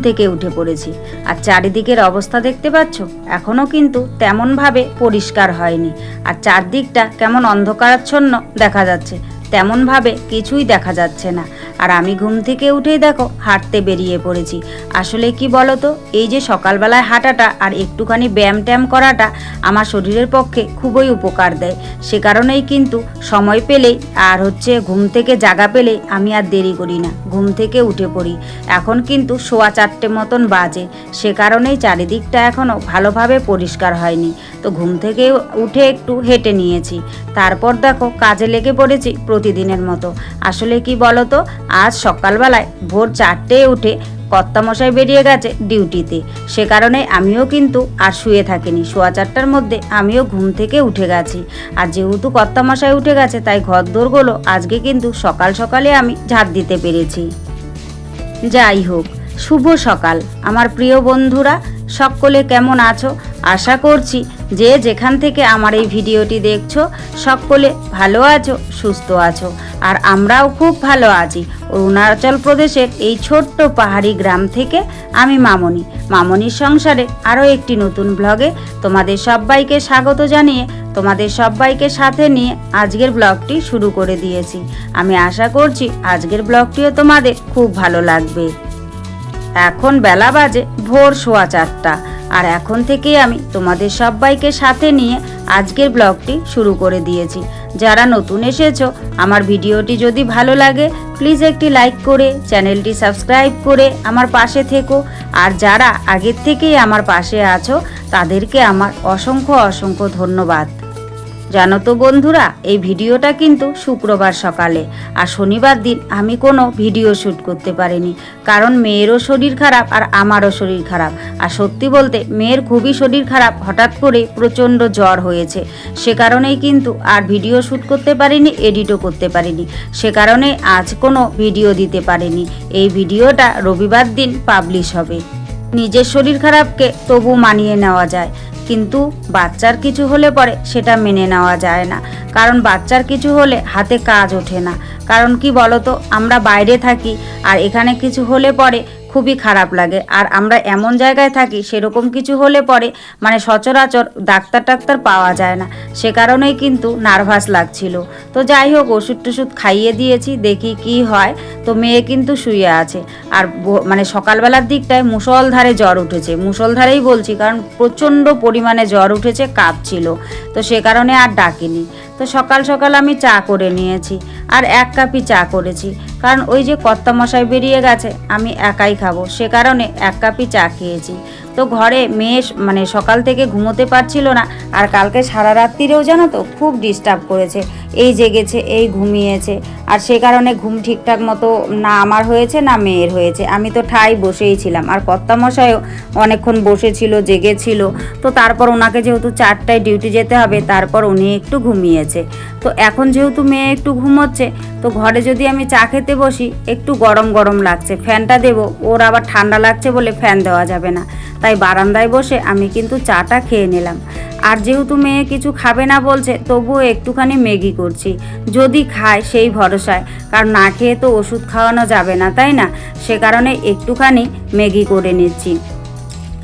থেকে উঠে পড়েছি। আর চারিদিকের অবস্থা দেখতে পাচ্ছ? এখনও কিন্তু তেমনভাবে পরিষ্কার হয়নি। আর চারদিকটা কেমন অন্ধকারাচ্ছন্ন দেখা যাচ্ছে। তেমনভাবে কিছুই দেখা যাচ্ছে না। আর আমি ঘুম থেকে উঠেই দেখো, হাঁটতে বেরিয়ে পড়েছি। আসলে কি বলো তো এই যে সকালবেলায় হাঁটাটা আর একটুখানি ব্যায়াম ট্যাম করাটা আমার শরীরের পক্ষে খুবই উপকার দেয়। সে কারণেই কিন্তু সময় পেলেই আর হচ্ছে ঘুম থেকে জাগা পেলে আমি আর দেরি করি না, ঘুম থেকে উঠে পড়ি। এখন কিন্তু সোয়া চারটে মতন বাজে, সে কারণেই চারিদিকটা এখনও ভালোভাবে পরিষ্কার হয়নি। তো ঘুম থেকে উঠে একটু হেঁটে নিয়েছি। তারপর দেখো, কাজে লেগে পড়েছি প্রতিদিনের মতো। আসলে কি বলতো আজ সকালবেলায় ভোর চারটে উঠে কর্তামশাই বেরিয়ে গেছে ডিউটিতে। সে কারণে আমিও কিন্তু আর শুয়ে থাকিনি। শোয়া চারটার মধ্যে আমিও ঘুম থেকে উঠে গেছি। আর যেহেতু কর্তামশাই উঠে গেছে, তাই ঘর দোরগুলো আজকে কিন্তু সকাল সকালে আমি ঝাড় দিতে পেরেছি। যাই হোক, শুভ সকাল। আমার প্রিয় বন্ধুরা, সকলে কেমন আছো? আশা করছি যে যেখান থেকে আমার এই ভিডিওটি দেখছ, সকলে ভালো আছো, সুস্থ আছো। আর আমরাও খুব ভালো আছি। অরুণাচল প্রদেশের এই ছোট্ট পাহাড়ি গ্রাম থেকে আমি মামনি। মামনির সংসারে আরও একটি নতুন ব্লগে তোমাদের সবাইকে স্বাগত জানিয়ে তোমাদের সবাইকে সাথে নিয়ে আজকের ব্লগটি শুরু করে দিয়েছি। আমি আশা করছি আজকের ব্লগটিও তোমাদের খুব ভালো লাগবে। এখন বেলা বাজে ভোর সোয়া চারটা। আর এখন থেকে আমি তোমাদের সবাইকে সাথে নিয়ে আজকের ব্লগটি শুরু করে দিয়েছি। যারা নতুন এসেছ, আমার ভিডিওটি যদি ভালো লাগে প্লিজ একটি লাইক করে, চ্যানেলটি সাবস্ক্রাইব করে আমার পাশে থেকো। আর যারা আগের থেকেই আমার পাশে আছো, তাদেরকে আমার অসংখ্য অসংখ্য ধন্যবাদ। জানো তো বন্ধুরা, এই ভিডিওটা কিন্তু শুক্রবার সকালে, আর শনিবার দিন আমি কোনো ভিডিও শ্যুট করতে পারিনি, কারণ মেয়েরও শরীর খারাপ আর আমারও শরীর খারাপ। আর সত্যি বলতে, মেয়ের খুবই শরীর খারাপ, হঠাৎ করে প্রচণ্ড জ্বর হয়েছে। সে কারণেই কিন্তু আর ভিডিও শ্যুট করতে পারিনি, এডিটও করতে পারিনি। সে কারণে আজ কোনো ভিডিও দিতে পারিনি। এই ভিডিওটা রবিবার দিন পাবলিশ হবে। নিজের শরীর খারাপকে তবু মানিয়ে নেওয়া যায়। কিন্তু বাচ্চার কিছু হলে পরে সেটা মেনে নেওয়া যায় না। কারণ বাচ্চার কিছু হলে হাতে কাজ ওঠে না। কারণ কি বলতো? আমরা বাইরে থাকি আর এখানে কিছু হলে পরে খুবই খারাপ লাগে। আর আমরা এমন জায়গায় থাকি, সেরকম কিছু হলে পরে মানে সচরাচর ডাক্তার টাক্তার পাওয়া যায় না। সে কারণেই কিন্তু নার্ভাস লাগছিল। তো যাই হোক, ওষুধ টষুধ খাইয়ে দিয়েছি, দেখি কি হয়। তো মেয়ে কিন্তু শুয়ে আছে। আর মানে সকালবেলার দিকটায় মুসলধারে জ্বর উঠেছে। মুসলধারেই বলছি, কারণ প্রচণ্ড পরিমাণে জ্বর উঠেছে, কাঁপছিল। তো সে কারণে আর ডাকিনি। তো সকাল সকাল আমি চা করে নিয়েছি আর এক কাপই চা করেছি। কারণ ওই যে কর্তা মশাই বেরিয়ে গেছে, আমি একাই খাব। সে কারণে এক কাপই চা খেয়েছি। তো ঘরে মেয়ে মানে সকাল থেকে ঘুমোতে পারছিল না। আর কালকে সারা রাত্রিরেও জানো তো খুব ডিস্টার্ব করেছে। এই জেগেছে, এই ঘুমিয়েছে। আর সে কারণে ঘুম ঠিকঠাক মতো না আমার হয়েছে, না মেয়ের হয়েছে। আমি তো ঠাই বসেই ছিলাম। আর কর্তামশাইও অনেকক্ষণ বসেছিল, জেগেছিল। তো তারপর ওনাকে যেহেতু চারটায় ডিউটি যেতে হবে, তারপর উনি একটু ঘুমিয়েছে। তো এখন যেহেতু মেয়ে একটু ঘুমোচ্ছে, তো ঘরে যদি আমি চা খেতে বসি, একটু গরম গরম লাগছে। ফ্যানটা দেবো, ওর আবার ঠান্ডা লাগছে বলে ফ্যান দেওয়া যাবে না। তাই বারান্দায় বসে আমি কিন্তু চাটা খেয়ে নিলাম। আর যেহেতু মেয়ে কিছু খাবে না বলছে, তবুও একটুখানি ম্যাগি করছি। যদি খায় সেই ভরসায়, কারণ না খেয়ে তো ওষুধ খাওয়ানো যাবে না, তাই না? সে কারণে একটুখানি ম্যাগি করে নিচ্ছি।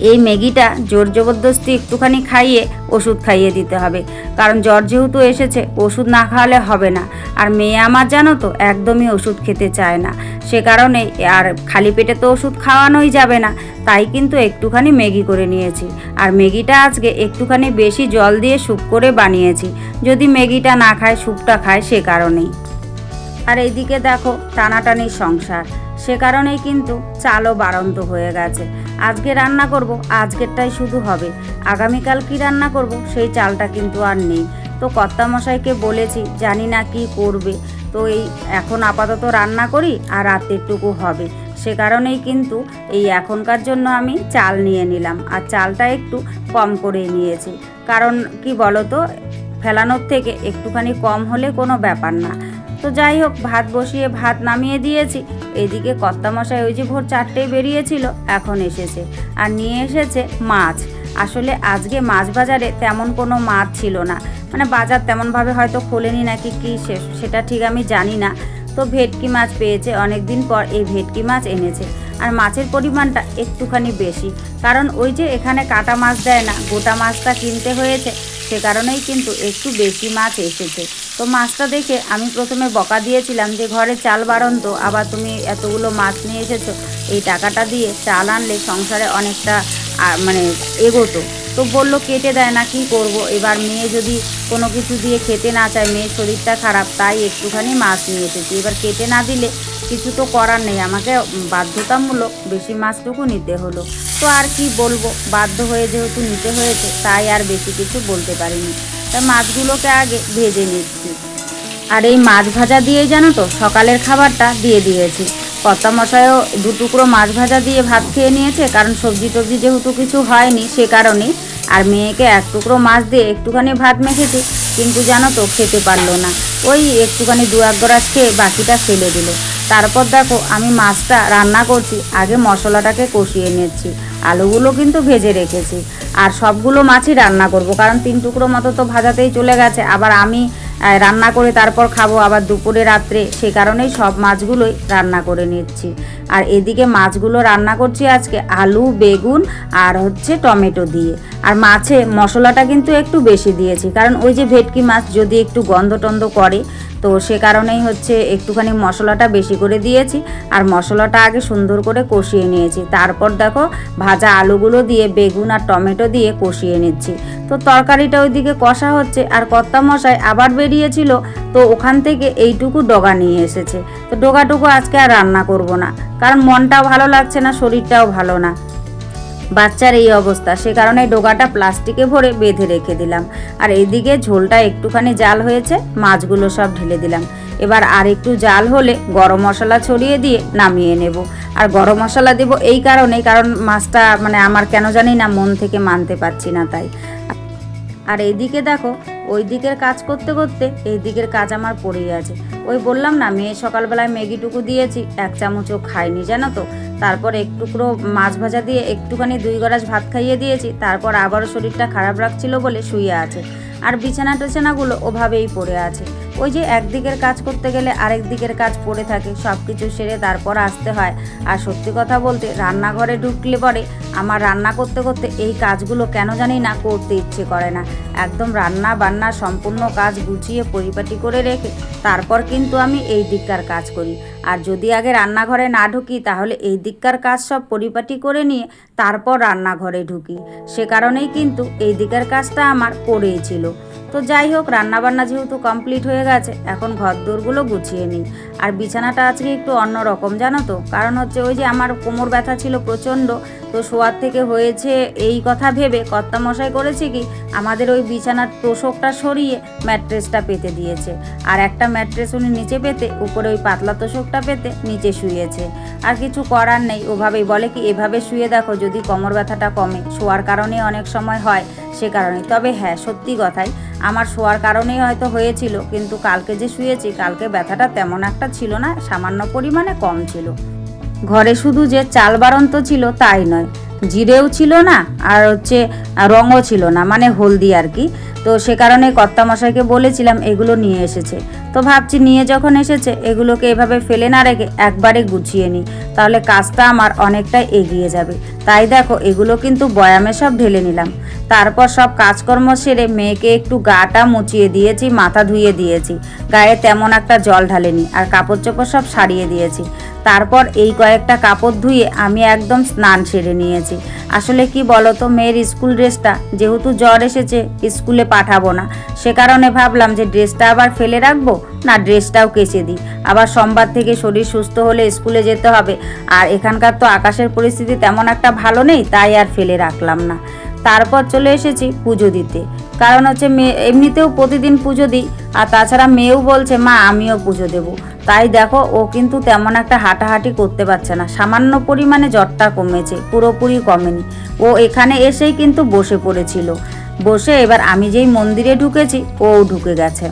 এই ম্যাগিটা জোর জবরদস্তি একটুখানি খাইয়ে ওষুধ খাইয়ে দিতে হবে। কারণ জ্বর যেহেতু এসেছে, ওষুধ না খাওয়ালে হবে না। আর মেয়ে আমার জানো তো, একদমই ওষুধ খেতে চায় না। সে কারণে আর খালি পেটে তো ওষুধ খাওয়ানোই যাবে না। তাই কিন্তু একটুখানি ম্যাগি করে নিয়েছি। আর ম্যাগিটা আজকে একটুখানি বেশি জল দিয়ে স্যুপ করে বানিয়েছি। যদি ম্যাগিটা না খায়, স্যুপটা খায় সে কারণেই। আর এইদিকে দেখো, টানাটানির সংসার। সে কারণেই কিন্তু চালও বাড়ন্ত হয়ে গেছে। আজকে রান্না করব, আজকেরটাই শুধু হবে। আগামীকাল কি রান্না করব, সেই চালটা কিন্তু আর নেই। তো কর্তামশাইকে বলেছি, জানি না কি করবে। তো এই এখন আপাতত রান্না করি আর রাতেরটুকু হবে। সে কারণেই কিন্তু এই এখনকার জন্য আমি চাল নিয়ে নিলাম। আর চালটা একটু কম করে নিয়েছি। কারণ কি বলো তো ফেলানোর থেকে একটুখানি কম হলে কোনো ব্যাপার না। তো যাই হোক, ভাত বসিয়ে ভাত নামিয়ে দিয়েছি। এদিকে কর্তামশাই ওই যে ভোর চারটেই বেরিয়েছিল, এখন এসেছে। আর নিয়ে এসেছে মাছ। আসলে আজকে মাছ বাজারে তেমন কোনো মাছ ছিল না। মানে বাজার তেমনভাবে হয়তো খোলেনি নাকি কি সেটা ঠিক আমি জানি না। তো ভেটকি মাছ পেয়েছে। অনেক দিন পর এই ভেটকি মাছ এনেছে। আর মাছের পরিমাণটা একটুখানি বেশি। কারণ ওই যে এখানে কাটা মাছ দেয় না, গোটা মাছটা কিনতে হয়েছে, সে কারণেই কিন্তু একটু বেশি মাছ এসেছে। তো মাছটা দেখে আমি প্রথমে বকা দিয়েছিলাম যে, ঘরে চাল বাড়ন্ত, আবার তুমি এতগুলো মাছ নিয়ে এসেছ, এই টাকাটা দিয়ে চাল আনলে সংসারে অনেকটা মানে এগোতো। তো বলল, কেটে দেয় না, কি করব? এবার মেয়ে যদি কোনো কিছু দিয়ে খেতে না চায়, মেয়ের শরীরটা খারাপ, তাই একটুখানি মাছ নিয়ে এসেছি। এবার কেটে না দিলে কিছু তো করার নেই। আমাকে বাধ্যতামূলক বেশি মাছটুকু নিতে হলো। তো আর কি বলব? বাধ্য হয়ে যেহেতু নিতে হয়েছে, তাই আর বেশি কিছু বলতে পারিনি। তা মাছগুলোকে আগে ভেজে নিচ্ছি। আর এই মাছ ভাজা দিয়েই জানো তো, সকালের খাবারটা দিয়ে দিয়েছি। কর্তা মশাইও দু টুকরো মাছ ভাজা দিয়ে ভাত খেয়ে নিয়েছে, কারণ সবজি টবজি যেহেতু কিছু হয়নি সে কারণেই। আর মেয়েকে এক টুকরো মাছ দিয়ে একটুখানি ভাত মেখেছি, কিন্তু জানো তো খেতে পারল না। ওই একটুখানি দু এক গরাস খেয়ে বাকিটা ফেলে দিল। তারপর দেখো, আমি মাছটা রান্না করছি, আগে মশলাটাকে কষিয়ে নিচ্ছি, আলুগুলো কিন্তু ভেজে রেখেছি, আর সবগুলো মাছই রান্না করব, কারণ তিন টুকরো মতো তো ভাজাতেই চলে গেছে, আবার আমি রান্না করে তারপর খাব, আবার দুপুরে রাত্রে, সে কারণেই সব মাছগুলোই রান্না করে নিচ্ছি, আর এদিকে মাছগুলো রান্না করছি আজকে আলু, বেগুন, আর হচ্ছে টমেটো দিয়ে, আর মাছে মশলাটা কিন্তু একটু বেশি দিয়েছি, কারণ ওই যে ভেটকি মাছ যদি একটু গন্ধ টন্ধ করে তো সে কারণেই হচ্ছে একটুখানি মশলাটা বেশি করে দিয়েছি আর মশলাটা আগে সুন্দর করে কষিয়ে নিয়েছি। তারপর দেখো ভাজা আলুগুলো দিয়ে, বেগুন আর টমেটো দিয়ে কষিয়ে নিচ্ছি। তো তরকারিটা ওইদিকে কষা হচ্ছে আর কর্তা মশাই আবার বেরিয়েছিল, তো ওখান থেকে এইটুকু ডগা নিয়ে এসেছে। তো ডোগাটুকু আজকে আর রান্না করব না, কারণ মনটাও ভালো লাগছে না, শরীরটাও ভালো না। বাচ্চার এই অবস্থা। সে কারণে ডোগাটা প্লাস্টিকে ভরে বেঁধে রেখে দিলাম। আর এদিকে ঝোলটা একটুখানি জাল হয়েছে, মাছগুলো সব ঢেলে দিলাম। এবার আর একটু জাল হলে গরম মশলা ছড়িয়ে দিয়ে নামিয়ে নেব। আর গরম মশলা দেব এই কারণে কারণ মাছটা মানে আমার কেন জানি না মন থেকে মানতে পারছি না তাই। আর এদিকে দেখো ওই দিকের কাজ করতে করতে এই দিকের কাজ আমার পড়েই আছে। ওই বললাম না, মেয়ে সকালবেলায় ম্যাগিটুকু দিয়েছি, এক চামচও খাইনি জানো তো? তারপর একটুকরো মাছ ভাজা দিয়ে একটুখানি দুই গরাস ভাত খাইয়ে দিয়েছি, তারপর আবারও শরীরটা খারাপ রাখছিল বলে শুয়ে আছে। আর বিছানা টেছানাগুলো ওভাবেই পড়ে আছে। ওই যে একদিকের কাজ করতে গেলে আরেক দিকের কাজ পড়ে থাকে সব কিছু সেরে তারপর আসতে হয়। আর সত্যি কথা বলতে, রান্নাঘরে ঢুকলে পরে আমার রান্না করতে করতে এই কাজগুলো কেন জানি না করতে ইচ্ছে করে না। একদম রান্না বান্না সম্পূর্ণ কাজ গুছিয়ে পরিপাটি করে রেখে তারপর কিন্তু আমি এই দিককার কাজ করি। আর যদি আগে রান্নাঘরে না ঢুকি, তাহলে এই দিককার কাজ সব পরিপাটি করে নিয়ে তারপর রান্নাঘরে ঢুকি। সে কারণেই কিন্তু এই দিকের কাজটা আমার পড়েই ছিল। তো যাই হোক, রান্নাবান্না যেহেতু কমপ্লিট হয়ে গেছে, এখন ঘর দোরগুলো গুছিয়ে নিই। আর বিছানাটা আজকে একটু অন্য রকম, জানো তো? কারণ হচ্ছে ওই যে আমার কোমর ব্যথা ছিল প্রচণ্ড, তো শোয়ার থেকে হয়েছে এই কথা ভেবে কর্তামশাই করেছে কি, আমাদের ওই বিছানার তোষকটা সরিয়ে ম্যাট্রেসটা পেতে দিয়েছে। আর একটা ম্যাট্রেস উনি নিচে পেতে, উপরে ওই পাতলা তোষকটা পেতে নিচে শুয়েছে। আর কিছু করার নেই, ওভাবেই বলে কি, এভাবে শুয়ে দেখো যদি কোমর ব্যথাটা কমে। শোয়ার কারণে অনেক সময় হয় সে কারণে তবে হ্যাঁ সত্যি কথাই আমার শোয়ার কারণেই হয়তো হয়েছিল, কিন্তু কালকে যে শুয়েছি, কালকে ব্যথাটা তেমন একটা ছিল না, সামান্য পরিমাণে কম ছিল। ঘরে শুধু যে চাল বারন্ত ছিল তাই নয়, জিরেও ছিল না, আর হচ্ছে রঙও ছিল না মানে হলদি আর কি। তো সে কারণে কর্তামশাইকে বলেছিলাম এগুলো নিয়ে এসেছে। তো ভাবছি নিয়ে যখন এসেছে, এগুলোকে এভাবে ফেলে না রেখে একবারে গুছিয়ে নিই। তাহলে কাজটা আমার অনেকটা এগিয়ে যাবে। তাই দেখো, এগুলো কিন্তু বয়ামে সব ঢেলে নিলাম। তারপর সব কাজকর্ম সেরে মেয়েকে একটু গাটা মুচিয়ে দিয়েছি, মাথা ধুয়ে দিয়েছি। গায়ে তেমন একটা জল ঢালেনি, আর কাপড় চোপড় সব সারিয়ে দিয়েছি। তারপর এই কয়েকটা কাপড় ধুয়ে আমি একদম স্নান সেরে নিয়েছি। আসলে কি বলতো, মেয়ের স্কুল ড্রেসটা যেহেতু জ্বর এসেছে, স্কুলে পাঠাবো না। সে কারণে ভাবলাম যে ড্রেসটা আবার ফেলে রাখব? না, ড্রেসটাও কেচে দিই। আবার সোমবার থেকে শরীর সুস্থ হলে স্কুলে যেতে হবে। আর এখানকার তো আকাশের পরিস্থিতি তেমন একটা ভালো নেই, তাই আর ফেলে রাখলাম না। তারপর চলে এসেছি পুজো দিতে। কারণ হচ্ছে মেয়ে, এমনিতেও প্রতিদিন পুজো দিই। আর তাছাড়া মেয়েও বলছে, মা, আমিও পুজো দেবো। তাই দেখো, ও কিন্তু তেমন একটা হাঁটাহাঁটি করতে পারছে না। সামান্য পরিমাণে জ্বরটা কমেছে, পুরোপুরি কমেনি। ও এখানে এসেই কিন্তু বসে পড়েছিল। বসে এবার আমি যেই মন্দিরে ঢুকেছি, ও ঢুকে গেছে।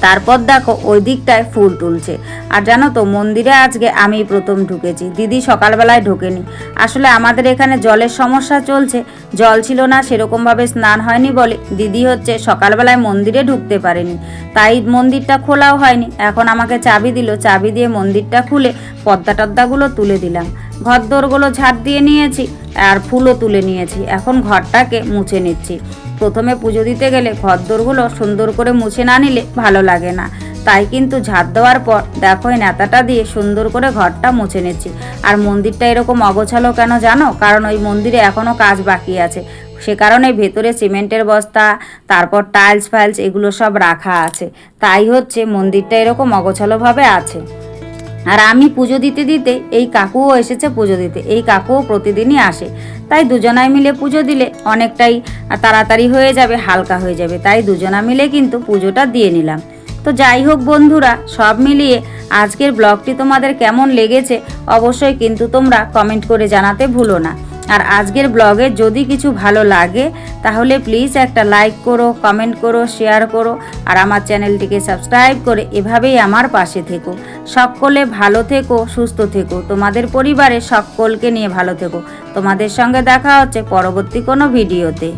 তারপর দেখো ওই দিকটায় ফুল তুলছে। আর জানো তো, মন্দিরে আজকে আমি প্রথম ঢুকেছি। দিদি সকালবেলায় ঢোকেনি। আসলে আমাদের এখানে জলের সমস্যা চলছে। জল ছিল না, সেরকমভাবে স্নান হয়নি বলে দিদি হচ্ছে সকালবেলায় মন্দিরে ঢুকতে পারেনি। তাই মন্দিরটা খোলাও হয়নি। এখন আমাকে চাবি দিল। চাবি দিয়ে মন্দিরটা খুলে পদ্মা টদ্দাগুলো তুলে দিলাম। ঘরদোরগুলো ঝাড় দিয়ে নিয়েছি আর ফুলও তুলে নিয়েছি। এখন ঘরটাকে মুছে নিচ্ছি। প্রথমে পুজো দিতে গেলে ঘরদোরগুলো সুন্দর করে মুছে না নিলে ভালো লাগে না। তাই কিন্তু ঝাড় দেওয়ার পর দেখো এই নেতাটা দিয়ে সুন্দর করে ঘরটা মুছে নিচ্ছি। আর মন্দিরটা এরকম অগোছালো কেন জানো? কারণ ওই মন্দিরে এখনও কাজ বাকি আছে। সে কারণে ভেতরে সিমেন্টের বস্তা, তারপর টাইলস ফাইলস এগুলো সব রাখা আছে। তাই হচ্ছে মন্দিরটা এরকম অগোছালোভাবে আছে। আর আমি পুজো দিতে দিতে এই কাকুও এসেছে পুজো দিতে। এই কাকুও প্রতিদিনই আসে। তাই দুজনায় মিলে পুজো দিলে অনেকটাই তাড়াতাড়ি হয়ে যাবে, হালকা হয়ে যাবে। তাই দুজনা মিলে কিন্তু পুজোটা দিয়ে নিলাম। তো যাই হোক বন্ধুরা, সব মিলিয়ে আজকের ব্লগটি তোমাদের কেমন লেগেছে অবশ্যই কিন্তু তোমরা কমেন্ট করে জানাতে ভুলো না। আর আজকের ব্লগে যদি কিছু ভালো লাগে, তাহলে প্লিজ একটা লাইক করো কমেন্ট করো শেয়ার করো, আর আমার চ্যানেলটিকে সাবস্ক্রাইব করে এভাবেই আমার পাশে থেকো। সকলে ভালো থেকো, সুস্থ থেকো। তোমাদের পরিবারে সকলকে নিয়ে ভালো থেকো। তোমাদের সঙ্গে দেখা হচ্ছে পরবর্তী কোনো ভিডিওতে।